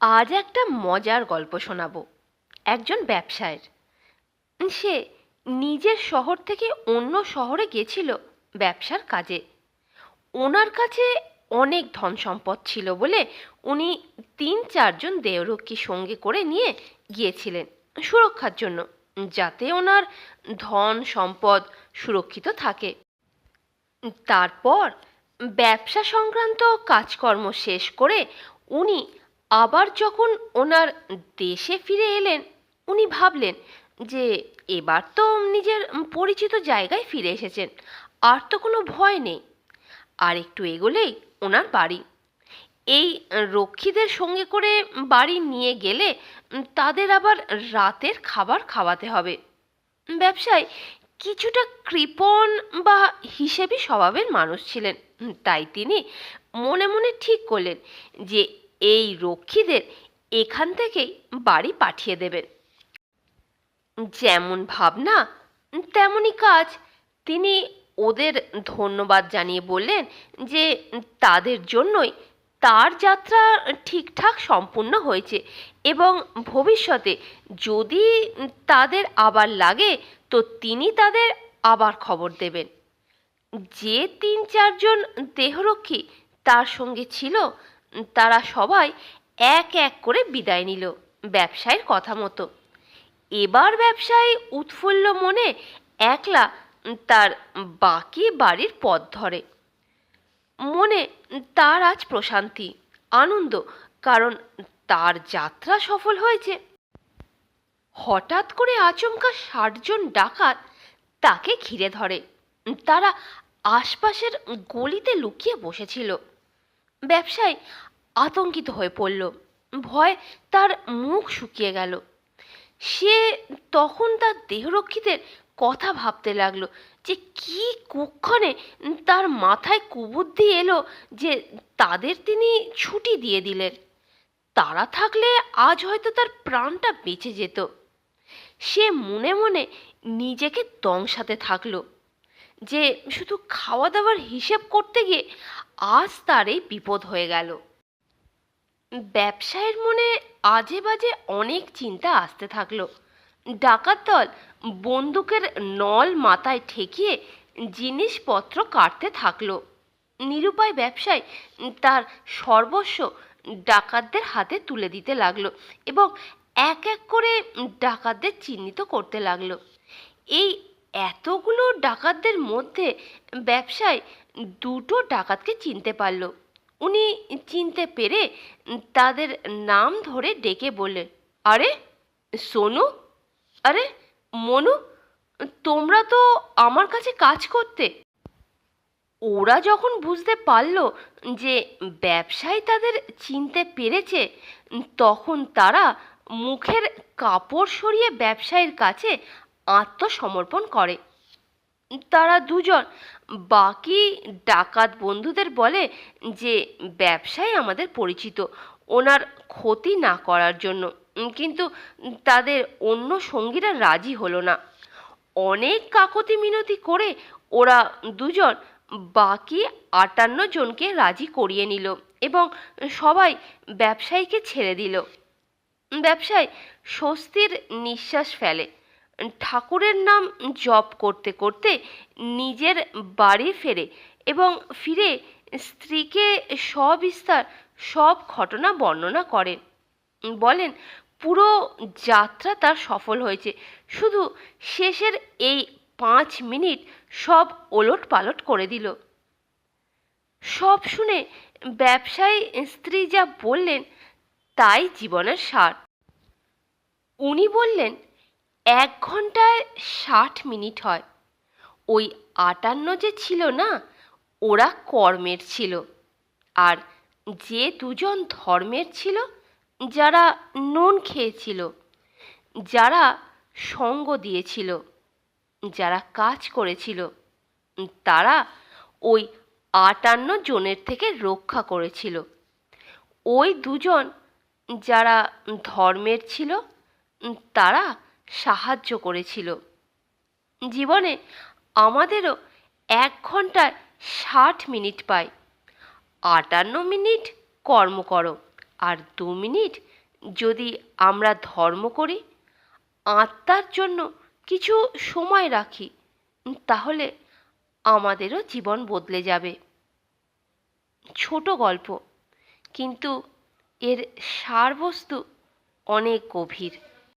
আজ একটা মজার গল্প শোনাবো। একজন ব্যবসায়ের। সে নিজের শহর থেকে অন্য শহরে গেছিল ব্যবসার কাজে। ওনার কাছে অনেক ধন সম্পদ ছিল বলে উনি তিন চারজন দেহরক্ষী সঙ্গে করে নিয়ে গিয়েছিলেন সুরক্ষার জন্য, যাতে ওনার ধন সম্পদ সুরক্ষিত থাকে। তারপর ব্যবসা সংক্রান্ত কাজকর্ম শেষ করে উনি আবার যখন ওনার দেশে ফিরে এলেন, উনি ভাবলেন যে এবার তো নিজের পরিচিত জায়গায় ফিরে এসেছেন, আর তো কোনো ভয় নেই। আর একটু এগোলেই ওনার বাড়ি। এই রক্ষীদের সঙ্গে করে বাড়ি নিয়ে গেলে তাদের আবার রাতের খাবার খাওয়াতে হবে। ব্যবসায় কিছুটা কৃপণ বা হিসেবি স্বভাবের মানুষ ছিলেন, তাই তিনি মনে মনে ঠিক করলেন যে এই রক্ষীদের এখান থেকেই বাড়ি পাঠিয়ে দেবেন। যেমন ভাবনা, তেমনই কাজ। তিনি ওদের ধন্যবাদ জানিয়ে বললেন যে তাদের জন্যই তার যাত্রা ঠিকঠাক সম্পূর্ণ হয়েছে এবং ভবিষ্যতে যদি তাদের আবার লাগে, তো তিনি তাদের আবার খবর দেবেন। যে তিন চারজন দেহরক্ষী তার সঙ্গে ছিল তারা সবাই এক এক করে বিদায় নিল ব্যবসায়ীর কথা মতো। এবার ব্যবসায়ী উৎফুল্ল মনে একলা তার বাকি বাড়ির পথ ধরে। মনে তার আজ প্রশান্তি, আনন্দ, কারণ তার যাত্রা সফল হয়েছে। হঠাৎ করে আচমকা ষাটজন ডাকাত তাকে ঘিরে ধরে। তারা আশপাশের গলিতে লুকিয়ে বসেছিল। ব্যবসায়ী আতঙ্কিত হয়ে পড়ল। ভয় তার মুখ শুকিয়ে গেল। সে তখন তার দেহরক্ষীদের কথা ভাবতে লাগল যে কি কুক্ষণে তার মাথায় কুবুদ্ধি এলো যে তাদের তিনি ছুটি দিয়ে দিলেন। তারা থাকলে আজ হয়তো তার প্রাণটা বেঁচে যেত। সে মনে মনে নিজেকে দংশাতে থাকল। যে শুধু খাওয়া দাওয়ার হিসেব করতে গিয়ে আজ তার এই বিপদ হয়ে গেল। ব্যবসায়ের মনে আজে বাজে অনেক চিন্তা আসতে থাকল। ডাকাত দল বন্দুকের নল মাথায় ঠেকিয়ে জিনিসপত্র কাটতে থাকল। নিরুপায় ব্যবসায় তার সর্বস্ব ডাকাতদের হাতে তুলে দিতে লাগল এবং এক এক করে ডাকাতদের চিহ্নিত করতে লাগল। এই এতগুলো ডাকাতদের মধ্যে ব্যবসায় দুটো ডাকাতকে চিনতে পারল। উনি চিনতে পেরে তাদের নাম ধরে ডেকে বললেন, আরে, সোনু, আরে, মনু, তোমরা তো আমার কাছে কাজ করতে। ওরা যখন বুঝতে পারল যে ব্যবসায়ী তাদের চিনতে পেরেছে, তখন তারা মুখের কাপড় সরিয়ে ব্যবসায়ীর কাছে আত্মসমর্পণ করে। তারা দুজন বাকি ডাকাত বন্ধুদের বলে যে, ব্যবসায়ী আমাদের পরিচিত। ওনার ক্ষতি না করার জন্য। কিন্তু তাদের অন্য সঙ্গীরা রাজি হলো না। অনেক কাকতি মিনতি করে ওরা দুজন বাকি আটান্ন জনকে রাজি করিয়ে নিল এবং সবাই ব্যবসায়ীকে ছেড়ে দিল। ব্যবসায় স্বস্তির নিঃশ্বাস ফেলে। ঠাকুরের নাম জপ করতে করতে নিজের বাড়ি ফেরে এবং ফিরে স্ত্রীকে সবিস্তার সব ঘটনা বর্ণনা করেন বলেন, পুরো যাত্রা তার সফল হয়েছে। শুধু শেষের এই পাঁচ মিনিট সব ওলট পালট করে দিল। সব শুনে ব্যবসায়ী স্ত্রী যা বললেন, তাই জীবনের সার। উনি বললেন এক ঘন্টায় ষাট মিনিট হয়। ওই আটান্ন যে ছিল না, ওরা কর্মের ছিল। আর যে দুজন ধর্মের ছিল, যারা নুন খেয়েছিল, যারা সঙ্গ দিয়েছিল, যারা কাজ করেছিল, তারা ওই আটান্ন জনের থেকে রক্ষা করেছিল। ওই দুজন যারা ধর্মের ছিল, তারা সাহায্য করেছিল। জীবনে আমাদেরও এক ঘন্টায় ষাট মিনিট পাই আটান্ন মিনিট কর্ম করো আর দু মিনিট যদি আমরা ধর্ম করি, আত্মার জন্য কিছু সময় রাখি, তাহলে আমাদেরও জীবন বদলে যাবে। ছোট গল্প, কিন্তু এর সারবস্তু অনেক গভীর।